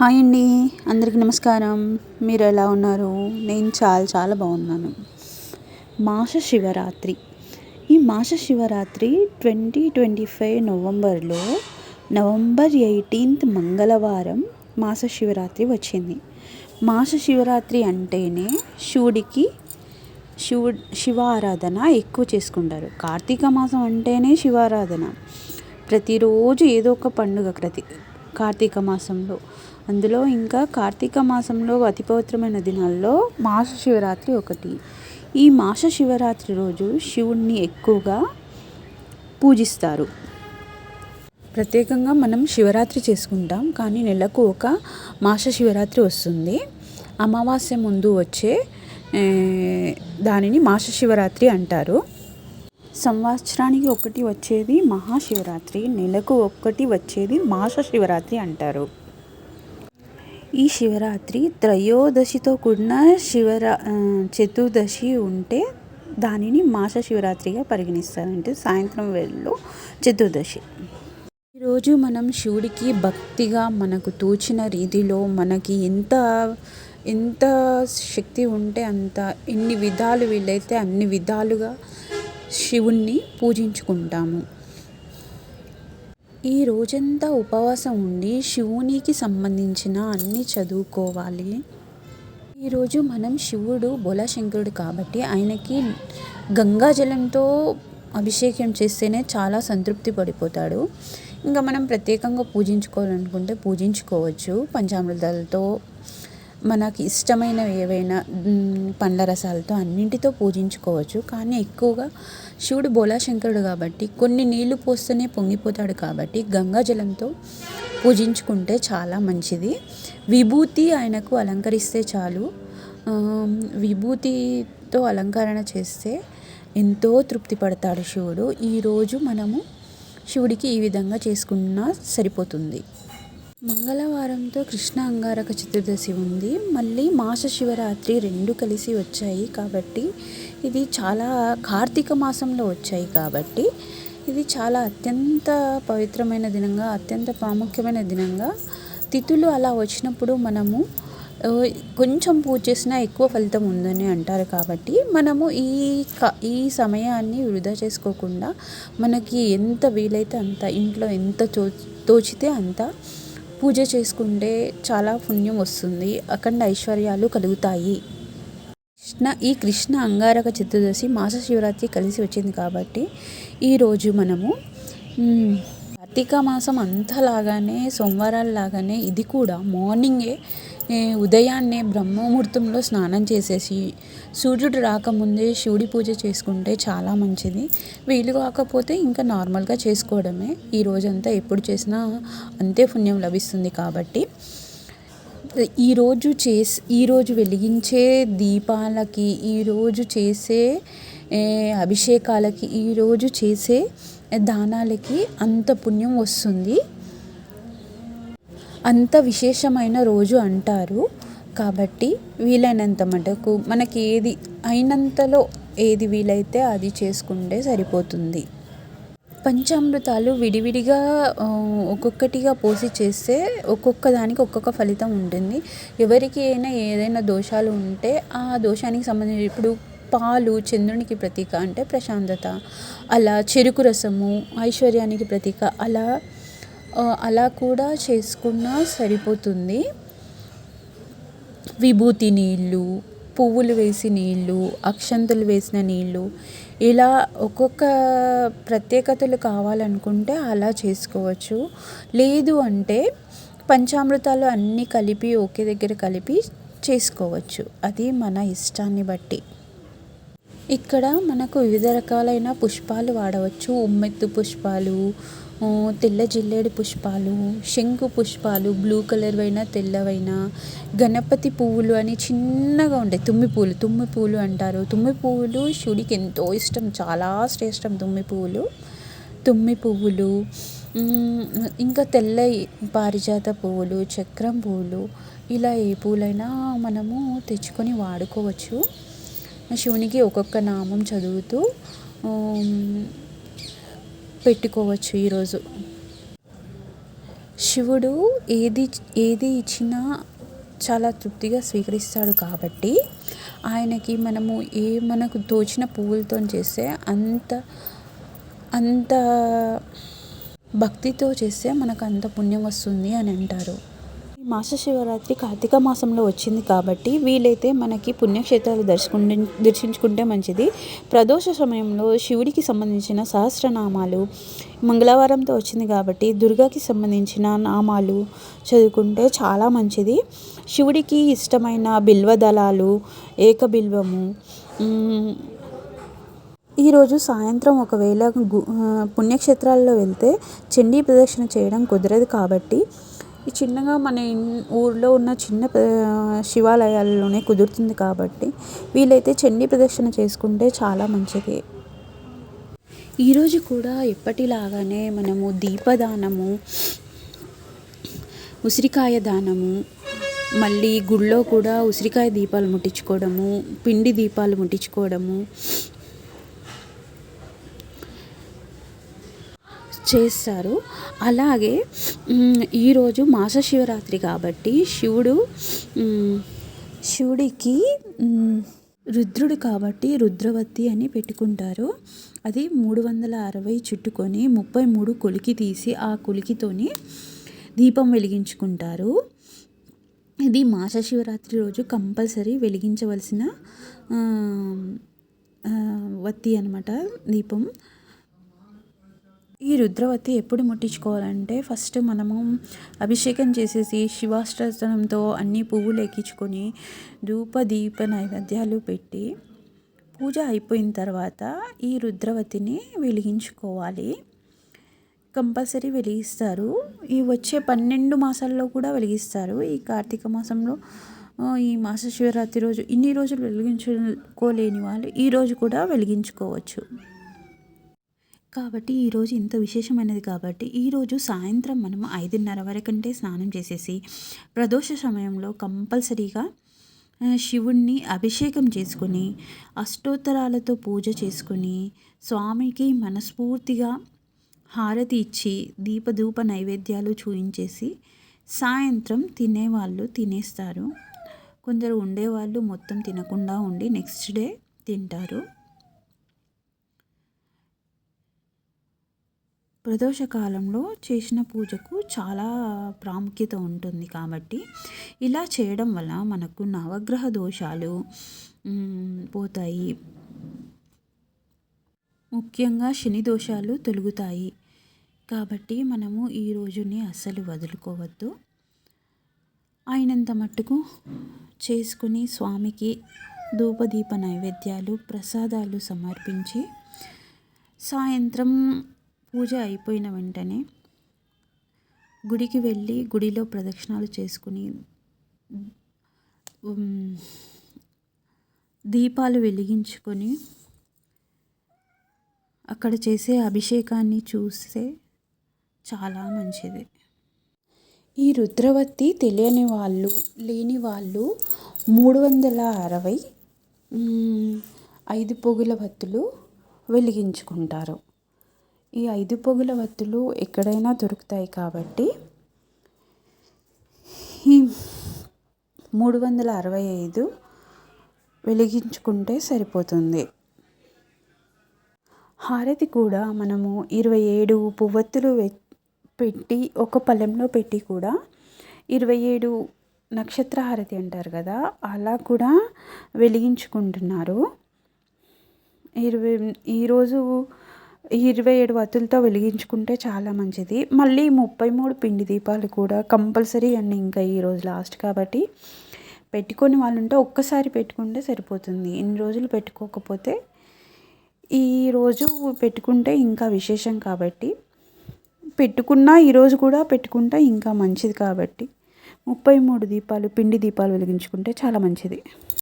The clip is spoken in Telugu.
హాయ్ అండి. అందరికీ నమస్కారం. మీరు ఎలా ఉన్నారు? నేను చాలా చాలా బాగున్నాను. మాస శివరాత్రి. ఈ మాస శివరాత్రి ట్వంటీ ట్వంటీ ఫైవ్ నవంబర్లో నవంబర్ ఎయిటీన్త్ మంగళవారం మాస శివరాత్రి వచ్చింది. మాస శివరాత్రి అంటేనే శివుడికి శివు శివ ఆరాధన ఎక్కువ చేసుకుంటారు. కార్తీక మాసం అంటేనే శివారాధన. ప్రతిరోజు ఏదో ఒక పండుగ ప్రతి కార్తీక మాసంలో. అందులో ఇంకా కార్తీక మాసంలో అతి పవిత్రమైన దినాల్లో మాస శివరాత్రి ఒకటి. ఈ మాస శివరాత్రి రోజు శివుణ్ణి ఎక్కువగా పూజిస్తారు. ప్రత్యేకంగా మనం శివరాత్రి చేసుకుంటాం కానీ నెలకు ఒక మాస శివరాత్రి వస్తుంది. అమావాస్య ముందు వచ్చే దానిని మాస శివరాత్రి అంటారు. సంవత్సరానికి ఒకటి వచ్చేది మహాశివరాత్రి నెలకు ఒక్కటి వచ్చేది మాస శివరాత్రి అంటారు. ఈ శివరాత్రి త్రయోదశితో కూడిన శివరా చతుర్దశి ఉంటే దానిని మాస శివరాత్రిగా పరిగణిస్తారు అంటే సాయంత్రం వేళలో చతుర్దశి. ఈరోజు మనం శివుడికి భక్తిగా మనకు తోచిన రీతిలో మనకి ఎంత ఎంత శక్తి ఉంటే అంత ఎన్ని విధాలు వీలైతే అన్ని విధాలుగా శివుణ్ణి పూజించుకుంటాము. ఈ రోజంతా ఉపవాసం ఉండి శివునికి సంబంధించిన అన్నీ చదువుకోవాలి. ఈరోజు మనం శివుడు బోలాశంకరుడు కాబట్టి ఆయనకి గంగాజలంతో అభిషేకం చేస్తేనే చాలా సంతృప్తి పడిపోతాడు. ఇంకా మనం ప్రత్యేకంగా పూజించుకోవాలనుకుంటే పూజించుకోవచ్చు. పంచామృతాలతో మనకి ఇష్టమైనవి ఏవైనా పండ్ల రసాలతో అన్నింటితో పూజించుకోవచ్చు. కానీ ఎక్కువగా శివుడు బోలాశంకరుడు కాబట్టి కొన్ని నీళ్ళు పోస్తేనే పొంగిపోతాడు కాబట్టి గంగాజలంతో పూజించుకుంటే చాలా మంచిది. విభూతి ఆయనకు అలంకరిస్తే చాలు. విభూతితో అలంకరణ చేస్తే ఎంతో తృప్తి పడతాడు శివుడు. ఈరోజు మనము శివుడికి ఈ విధంగా చేసుకున్నా సరిపోతుంది. మంగళవారంతో కృష్ణ అంగారక చతుర్దశి ఉంది. మళ్ళీ మాస శివరాత్రి రెండు కలిసి వచ్చాయి కాబట్టి ఇది చాలా కార్తీక మాసంలో వచ్చాయి కాబట్టి ఇది చాలా అత్యంత పవిత్రమైన దినంగా అత్యంత ప్రాముఖ్యమైన దినంగా. తిథులు అలా వచ్చినప్పుడు మనము కొంచెం పూజ చేసినా ఎక్కువ ఫలితం ఉందని అంటారు కాబట్టి మనము ఈ క ఈ సమయాన్ని వృధా చేసుకోకుండా మనకి ఎంత వీలైతే అంత ఇంట్లో ఎంత తో తోచితే అంత పూజ చేసుకుంటే చాలా పుణ్యం వస్తుంది. అఖండ ఐశ్వర్యాలు కలుగుతాయి. కృష్ణ ఈ కృష్ణ అంగారక చతుర్దశి మాస శివరాత్రి కలిసి వచ్చింది కాబట్టి ఈరోజు మనము కార్తీక మాసం అంతలాగానే సోమవారాల్లాగానే ఇది కూడా మార్నింగే ఉదయాన్నే బ్రహ్మముహూర్తంలో స్నానం చేసేసి సూర్యుడు రాకముందే శివుడి పూజ చేసుకుంటే చాలా మంచిది. వీలు కాకపోతే ఇంకా నార్మల్గా చేసుకోవడమే. ఈ రోజంతా ఎప్పుడు చేసినా అంతే పుణ్యం లభిస్తుంది కాబట్టి. ఈరోజు చేసి ఈరోజు వెలిగించే దీపాలకి ఈరోజు చేసే అభిషేకాలకి ఈరోజు చేసే దానాలకి అంత పుణ్యం వస్తుంది. అంత విశేషమైన రోజు అంటారు. కాబట్టి వీలైనంత మటుకు మనకి ఏది అయినంతలో ఏది వీలైతే అది చేసుకుంటే సరిపోతుంది. పంచామృతాలు విడివిడిగా ఒక్కొక్కటిగా పోసి చేస్తే ఒక్కొక్క దానికి ఒక్కొక్క ఫలితం ఉంటుంది. ఎవరికి అయినా ఏదైనా దోషాలు ఉంటే ఆ దోషానికి సంబంధించి ఇప్పుడు పాలు చంద్రునికి ప్రతీక అంటే ప్రశాంతత అలా చెరుకు రసము ఐశ్వర్యానికి ప్రతీక అలా అలా కూడా చేసుకున్నా సరిపోతుంది. విభూతి నీళ్ళు పువ్వులు వేసి నీళ్ళు అక్షంతలు వేసిన నీళ్ళు ఇలా ఒక్కొక్క ప్రత్యేకతలు కావాలనుకుంటే అలా చేసుకోవచ్చు. లేదు అంటే పంచామృతాలు అన్నీ కలిపి ఒకే దగ్గర కలిపి చేసుకోవచ్చు. అది మన ఇష్టాన్ని బట్టి. ఇక్కడ మనకు వివిధ రకాలైన పుష్పాలు వాడవచ్చు. ఉమ్మెత్తు పుష్పాలు తెల్ల జిల్లేడు పుష్పాలు శంకు పుష్పాలు బ్లూ కలర్వైన తెల్లవైన గణపతి పువ్వులు అని చిన్నగా ఉంటాయి. తుమ్మి పువ్వులు తుమ్మి పువ్వులు అంటారు. తుమ్మి పువ్వులు శివుడికి ఎంతో ఇష్టం. చాలా శ్రేష్టం తుమ్మి పువ్వులు తుమ్మి పువ్వులు ఇంకా తెల్ల పారిజాత పువ్వులు చక్రం పువ్వులు ఇలా ఏ పూలైనా మనము తెచ్చుకొని వాడుకోవచ్చు. శివునికి ఒక్కొక్క నామం చదువుతూ పెట్టుకోవచ్చు ఈరోజు. శివుడు ఏది ఏది ఇచ్చినా చాలా తృప్తిగా స్వీకరిస్తాడు కాబట్టి ఆయనకి మనము ఏ మనకు తోచిన పువ్వులతో చేస్తే అంత అంత భక్తితో చేస్తే మనకు అంత పుణ్యం వస్తుంది అని అంటారు. మాస శివరాత్రి కార్తీక మాసంలో వచ్చింది కాబట్టి వీలైతే మనకి పుణ్యక్షేత్రాలు దర్శకుంటే దర్శించుకుంటే మంచిది. ప్రదోష సమయంలో శివుడికి సంబంధించిన సహస్రనామాలు మంగళవారంతో వచ్చింది కాబట్టి దుర్గాకి సంబంధించిన నామాలు చదువుకుంటే చాలా మంచిది. శివుడికి ఇష్టమైన బిల్వదళాలు ఏకబిల్వము ఈరోజు సాయంత్రం ఒకవేళ పుణ్యక్షేత్రాల్లో వెళ్తే చండీ ప్రదక్షిణ చేయడం కుదరదు కాబట్టి ఈ చిన్నగా మన ఊర్లో ఉన్న చిన్న శివాలయాల్లోనే కుదురుతుంది కాబట్టి వీలైతే చండీ ప్రదక్షిణ చేసుకుంటే చాలా మంచిది. ఈరోజు కూడా ఎప్పటిలాగానే మనము దీపదానము ఉసిరికాయ దానము మళ్ళీ గుళ్ళో కూడా ఉసిరికాయ దీపాలు ముట్టించుకోవడము పిండి దీపాలు ముట్టించుకోవడము చేస్తారు. అలాగే ఈరోజు మాస శివరాత్రి కాబట్టి శివుడు శివుడికి రుద్రుడు కాబట్టి రుద్రవతి అని పెట్టుకుంటారు. అది మూడు వందల అరవై చుట్టుకొని ముప్పై మూడు కొలికి తీసి ఆ కొలికితోని దీపం వెలిగించుకుంటారు. ఇది మాస శివరాత్రి రోజు కంపల్సరీ వెలిగించవలసిన వత్తి అనమాట దీపం. ఈ రుద్రవతి ఎప్పుడు ముట్టించుకోవాలంటే ఫస్ట్ మనము అభిషేకం చేసేసి శివాష్టనంతో అన్ని పువ్వులు ఎక్కించుకొని ధూప దీప నైవేద్యాలు పెట్టి పూజ అయిపోయిన తర్వాత ఈ రుద్రవతిని వెలిగించుకోవాలి. కంపల్సరీ వెలిగిస్తారు. ఈ వచ్చే పన్నెండు మాసాల్లో కూడా వెలిగిస్తారు. ఈ కార్తీక మాసంలో ఈ మాస శివరాత్రి రోజు ఇన్ని రోజులు వెలిగించుకోలేని వాళ్ళు ఈ రోజు కూడా వెలిగించుకోవచ్చు. కాబట్టి ఈరోజు ఇంత విశేషమైనది కాబట్టి ఈరోజు సాయంత్రం మనం ఐదున్నర వరకంటే స్నానం చేసేసి ప్రదోష సమయంలో కంపల్సరీగా శివుణ్ణి అభిషేకం చేసుకొని అష్టోత్తరాలతో పూజ చేసుకొని స్వామికి మనస్ఫూర్తిగా హారతి ఇచ్చి దీపధూప నైవేద్యాలు చూయించేసి సాయంత్రం తినేవాళ్ళు తినేస్తారు. కొందరు ఉండేవాళ్ళు మొత్తం తినకుండా ఉండి నెక్స్ట్ డే తింటారు. ప్రదోష కాలంలో చేసిన పూజకు చాలా ప్రాముఖ్యత ఉంటుంది కాబట్టి ఇలా చేయడం వల్ల మనకు నవగ్రహ దోషాలు పోతాయి. ముఖ్యంగా శని దోషాలు తొలుగుతాయి కాబట్టి మనము ఈ రోజుని అస్సలు వదులుకోవద్దు. అయినంత మట్టుకు చేసుకుని స్వామికి ధూపదీప నైవేద్యాలు ప్రసాదాలు సమర్పించి సాయంత్రం పూజ అయిపోయిన వెంటనే గుడికి వెళ్ళి గుడిలో ప్రదక్షిణాలు చేసుకుని దీపాలు వెలిగించుకొని అక్కడ చేసే అభిషేకాన్ని చూస్తే చాలా మంచిది. ఈ రుద్రవతి తెలియని వాళ్ళు లేని వాళ్ళు మూడు వందల అరవై ఐదు పొగుల వత్తులు వెలిగించుకుంటారు. ఈ ఐదు పొగుల వత్తులు ఎక్కడైనా దొరుకుతాయి కాబట్టి ఈ మూడు వందల అరవై ఐదు వెలిగించుకుంటే సరిపోతుంది. హారతి కూడా మనము ఇరవై ఏడు పువ్వొత్తులు పెట్టి ఒక పళ్ళెంలో పెట్టి కూడా ఇరవై ఏడు నక్షత్ర హారతి అంటారు కదా అలా కూడా వెలిగించుకుంటున్నారు. ఇరవై ఈరోజు ఇరవై ఏడు వత్తులతో వెలిగించుకుంటే చాలా మంచిది. మళ్ళీ ముప్పై మూడు పిండి దీపాలు కూడా కంపల్సరీ అండి ఇంకా ఈరోజు లాస్ట్ కాబట్టి. పెట్టుకొని వాళ్ళు ఉంటే ఒక్కసారి పెట్టుకుంటే సరిపోతుంది. ఇన్ని రోజులు పెట్టుకోకపోతే ఈరోజు పెట్టుకుంటే ఇంకా విశేషం కాబట్టి. పెట్టుకున్నా ఈరోజు కూడా పెట్టుకుంటే ఇంకా మంచిది కాబట్టి. ముప్పై మూడు దీపాలు పిండి దీపాలు వెలిగించుకుంటే చాలా మంచిది.